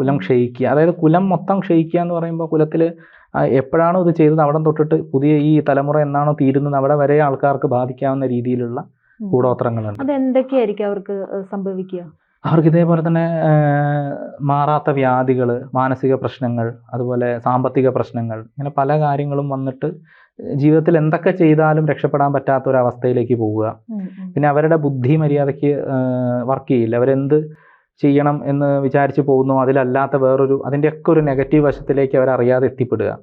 കുലം ക്ഷയിക്കുക. അതായത് കുലം മൊത്തം ക്ഷയിക്കുക എന്ന് പറയുമ്പോൾ കുലത്തിൽ എപ്പോഴാണോ ഇത് ചെയ്തത് അവിടെ തൊട്ടിട്ട് പുതിയ ഈ തലമുറ എന്നാണോ തീരുന്നത് അവിടെ വരെ ആൾക്കാർക്ക് ബാധിക്കാവുന്ന രീതിയിലുള്ള. കൂടോത്രങ്ങളുണ്ട്. അതെന്തൊക്കെയായിരിക്കും അവർക്ക് സംഭവിക്കുക? അവർക്ക് ഇതേപോലെ തന്നെ മാറാത്ത വ്യാധികൾ മാനസിക പ്രശ്നങ്ങൾ അതുപോലെ സാമ്പത്തിക പ്രശ്നങ്ങൾ ഇങ്ങനെ പല കാര്യങ്ങളും വന്നിട്ട് ജീവിതത്തിൽ എന്തൊക്കെ ചെയ്താലും രക്ഷപ്പെടാൻ പറ്റാത്ത ഒരു അവസ്ഥയിലേക്ക് പോവുക. പിന്നെ അവരുടെ ബുദ്ധി മര്യാദയ്ക്ക് വർക്ക് ചെയ്യില്ല. അവരെന്ത് ചെയ്യണം എന്ന് വിചാരിച്ച് പോകുന്നു. അതിലല്ലാത്ത വേറൊരു അതിന്റെയൊക്കെ ഒരു നെഗറ്റീവ് വശത്തിലേക്ക് അവർ അറിയാതെ എത്തിപ്പെടുക.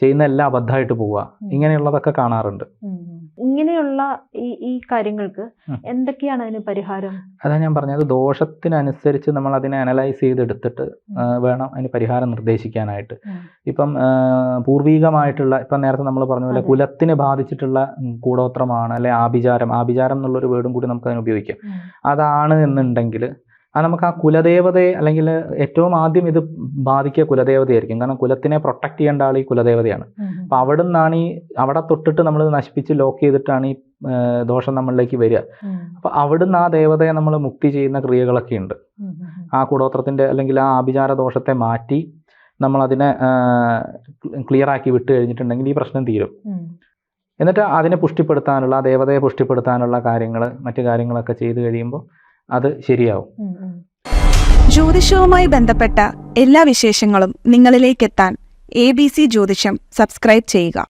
ചെയ്യുന്ന എല്ലാം അബദ്ധമായിട്ട് പോവുക. ഇങ്ങനെയുള്ളതൊക്കെ കാണാറുണ്ട്. ഇങ്ങനെയുള്ള ഈ ഈ കാര്യങ്ങൾക്ക് എന്തൊക്കെയാണ് അതിന് പരിഹാരം? അതാ ഞാൻ പറഞ്ഞത്. ദോഷത്തിനനുസരിച്ച് നമ്മൾ അതിനെ അനലൈസ് ചെയ്തെടുത്തിട്ട് വേണം അതിന് പരിഹാരം നിർദ്ദേശിക്കാനായിട്ട്. ഇപ്പം പൂർവീകമായിട്ടുള്ള ഇപ്പം നേരത്തെ നമ്മൾ പറഞ്ഞ പോലെ കുലത്തിനെ ബാധിച്ചിട്ടുള്ള കൂടോത്രമാണ് അല്ലെ ആഭിചാരം. ആഭിചാരം എന്നുള്ളൊരു വേർഡും കൂടി നമുക്ക് അതിന് ഉപയോഗിക്കാം. അതാണ് എന്നുണ്ടെങ്കിൽ അത് നമുക്ക് ആ കുലദേവതയെ അല്ലെങ്കിൽ ഏറ്റവും ആദ്യം ഇത് ബാധിക്കുക കുലദേവതയായിരിക്കും. കാരണം കുലത്തിനെ പ്രൊട്ടക്ട് ചെയ്യേണ്ട ആൾ ഈ കുലദേവതയാണ്. അപ്പം അവിടെ നിന്നാണ് ഈ അവിടെ തൊട്ടിട്ട് നമ്മൾ നശിപ്പിച്ച് ലോക്ക് ചെയ്തിട്ടാണ് ഈ ദോഷം നമ്മളിലേക്ക് വരിക. അപ്പം അവിടുന്ന് ആ ദേവതയെ നമ്മൾ മുക്തി ചെയ്യുന്ന ക്രിയകളൊക്കെ ഉണ്ട്. ആ കൂടോത്രത്തിന്റെ അല്ലെങ്കിൽ ആ ആഭിചാര ദോഷത്തെ മാറ്റി നമ്മൾ അതിനെ ക്ലിയർ ആക്കി വിട്ട് കഴിഞ്ഞിട്ടുണ്ടെങ്കിൽ ഈ പ്രശ്നം തീരും. എന്നിട്ട് അതിനെ പുഷ്ടിപ്പെടുത്താനുള്ള ആ ദേവതയെ പുഷ്ടിപ്പെടുത്താനുള്ള കാര്യങ്ങൾ മറ്റു കാര്യങ്ങളൊക്കെ ചെയ്തു കഴിയുമ്പോൾ അത് ശരിയാവും. ജ്യോതിഷവുമായി ബന്ധപ്പെട്ട എല്ലാ വിശേഷങ്ങളും നിങ്ങളിലേക്കെത്താൻ എ ബി സി ജ്യോതിഷം സബ്സ്ക്രൈബ് ചെയ്യുക